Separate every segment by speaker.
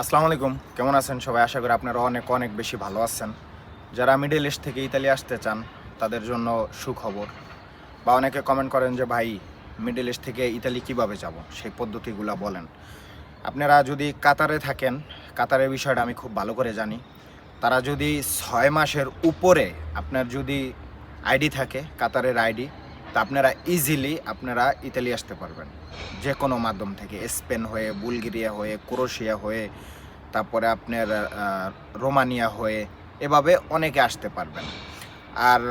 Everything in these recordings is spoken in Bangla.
Speaker 1: আসসালামু আলাইকুম। কেমন আছেন সবাই? আশা করি আপনারা অনেক অনেক বেশি ভালো আছেন। যারা মিডল ইস্ট থেকে ইতালি আসতে চান, তাদের জন্য সুখবর। বা অনেকে কমেন্ট করেন যে, ভাই, মিডল ইস্ট থেকে ইতালি কীভাবে যাব? সেই পদ্ধতিগুলো বলেন। আপনারা যদি কাতারে থাকেন, কাতারের বিষয়টা আমি খুব ভালো করে জানি। তারা যদি ছয় মাসের উপরে আপনার যদি আইডি থাকে, কাতারের আইডি তা আপনারা ইজিলি আপনারা ইতালি আসতে পারবেন। যে কোনো মাধ্যম থেকে, স্পেন হয়ে, বুলগেরিয়া হয়ে, ক্রোশিয়া হয়ে, তারপরে আপনার রোমানিয়া হয়ে, এভাবে অনেকে আসতে পারবেন। আর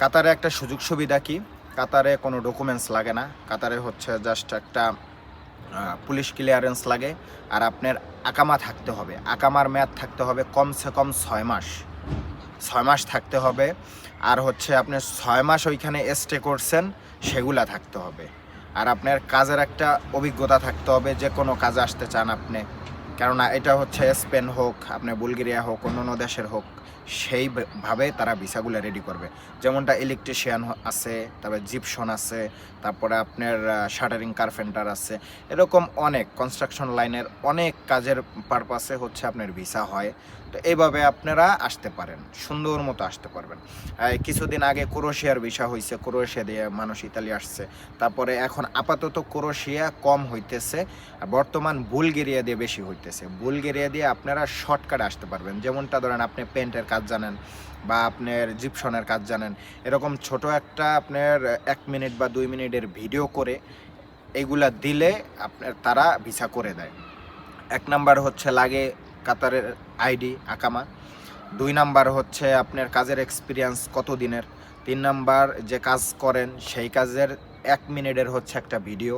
Speaker 1: কাতারে একটা সুযোগ সুবিধা কি? কাতারে কোনো ডকুমেন্টস লাগে না। কাতারে হচ্ছে জাস্ট একটা পুলিশ ক্লিয়ারেন্স লাগে। আর আপনার আকামা থাকতে হবে। আকামার মেয়াদ থাকতে হবে কমসে কম ছয় মাস। ছয় মাস থাকতে হবে। আর হচ্ছে আপনি ছয় মাস ওইখানে স্টে করছেন, সেগুলা থাকতে হবে। আর আপনার কাজের একটা অভিজ্ঞতা থাকতে হবে যে কোনো কাজে আসতে চান আপনি। কেননা এটা হচ্ছে স্পেন হোক আপনি বুলগেরিয়া হোক অন্য অন্য দেশের হোক সেইভাবে তারা ভিসাগুলো রেডি করবে। যেমনটা ইলেকট্রিশিয়ান আছে, তারপরে জিপসন আছে, তারপরে আপনার শাটারিং কার্পেন্টার আছে। এরকম অনেক কনস্ট্রাকশন লাইনের অনেক কাজের পারপাসে হচ্ছে আপনার ভিসা হয়। তো এইভাবে আপনারা আসতে পারেন, সুন্দর মতো আসতে পারবেন। কিছুদিন আগে ক্রোশিয়ার ভিসা হয়েছে ক্রোশিয়া দিয়ে মানুষ ইতালি আসছে। তারপরে এখন আপাতত ক্রোশিয়া কম হইতেছে বর্তমান বুলগেরিয়া দিয়ে বেশি হইতেছে। বুলগেরিয়া দিয়ে আপনারা শর্টকাটে আসতে পারবেন। যেমনটা ধরেন আপনি পেন্টের কাজ জানেন বা আপনার জিপসনের কাজ জানেন। এরকম ছোট একটা আপনার এক মিনিট বা দুই মিনিটের ভিডিও করে এগুলা দিলে আপনার তারা ভিসা করে দেয়। এক নাম্বার হচ্ছে লাগে কাতারের আইডি আকামা। দুই নাম্বার হচ্ছে আপনার কাজের এক্সপিরিয়েন্স কত দিনের। তিন নাম্বার যে কাজ করেন সেই কাজের এক মিনিটের হচ্ছে একটা ভিডিও।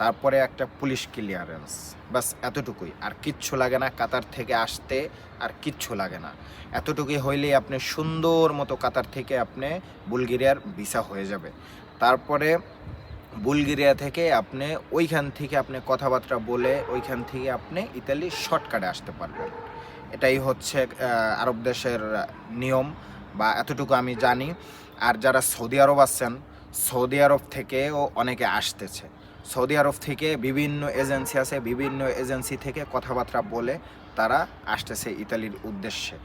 Speaker 1: তারপরে একটা পুলিশ ক্লিয়ারেন্স। বাস এতটুকুই। আর কিচ্ছু লাগে না কাতার থেকে আসতে, আর কিচ্ছু লাগে না। এতটুকুই হইলেই আপনি সুন্দর মতো কাতার থেকে আপনি বুলগেরিয়ার ভিসা হয়ে যাবে। তারপরে বুলগেরিয়া থেকে আপনি ওইখান থেকে আপনি কথাবার্তা বলে ওইখান থেকে আপনি ইতালি শর্টকাটে আসতে পারবেন। এটাই হচ্ছে আরব দেশের নিয়ম বা এতটুকু আমি জানি। আর যারা সৌদি আরব আছেন সৌদি আরব থেকেও অনেকে আসতেছে। সৌদি আরব থেকে বিভিন্ন এজেন্সি আছে, বিভিন্ন এজেন্সি থেকে কথাবার্তা বলে তারা আসতেছে ইতালির উদ্দেশ্যে।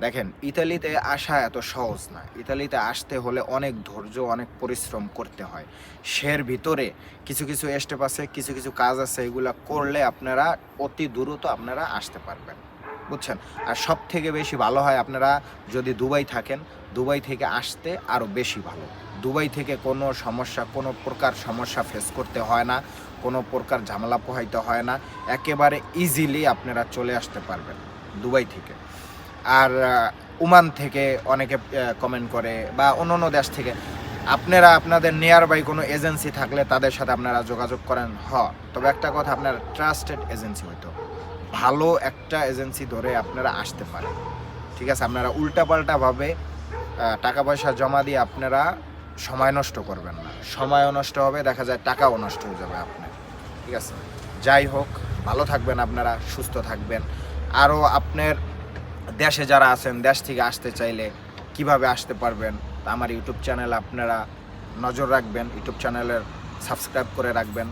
Speaker 1: দেখেন, ইতালিতে আসা এত সহজ না। ইতালিতে আসতে হলে অনেক ধৈর্য, অনেক পরিশ্রম করতে হয়। সের ভিতরে কিছু কিছু স্টেপ আছে, কিছু কিছু কাজ আছে, এগুলো করলে আপনারা অতি দ্রুত আপনারা আসতে পারবেন। বুঝছেন? আর সব থেকে বেশি ভালো হয় আপনারা যদি দুবাই থাকেন, দুবাই থেকে আসতে আরও বেশি ভালো। দুবাই থেকে কোনো সমস্যা, কোনো প্রকার সমস্যা ফেস করতে হয় না, কোনো প্রকার ঝামেলা পোহাইতে হয় না। একেবারে ইজিলি আপনারা চলে আসতে পারবেন দুবাই থেকে। আর ওমান থেকে অনেকে কমেন্ট করে বা অন্য অন্য দেশ থেকে। আপনারা, আপনাদের নিয়ার বাই কোনো এজেন্সি থাকলে তাদের সাথে আপনারা যোগাযোগ করেন। হ, তবে একটা কথা, আপনার ট্রাস্টেড এজেন্সি হইতো। ভালো একটা এজেন্সি ধরে আপনারা আসতে পারেন। ঠিক আছে? আপনারা উল্টাপাল্টাভাবে টাকা পয়সা জমা দিয়ে আপনারা সময় নষ্ট করবেন না। সময়ও নষ্ট হবে, দেখা যায় টাকাও নষ্ট হয়ে যাবে আপনার। ঠিক আছে? যাই হোক, ভালো থাকবেন আপনারা, সুস্থ থাকবেন। আরও আপনার দেশে যারা আছেন, দেশ থেকে আসতে চাইলে কীভাবে আসতে পারবেন আমার ইউটিউব চ্যানেল আপনারা নজর রাখবেন। ইউটিউব চ্যানেলের সাবস্ক্রাইব করে রাখবেন।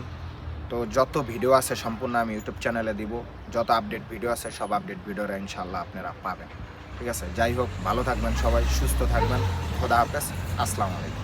Speaker 1: তো যত ভিডিও আছে সম্পূর্ণ আমি ইউটিউব চ্যানেলে দিব। যত আপডেট ভিডিও আছে, সব আপডেট ভিডিওরা ইনশাল্লাহ আপনারা পাবেন। ঠিক আছে? যাই হোক, ভালো থাকবেন সবাই, সুস্থ থাকবেন। খোদা হাফেজ। আসসালামু আলাইকুম।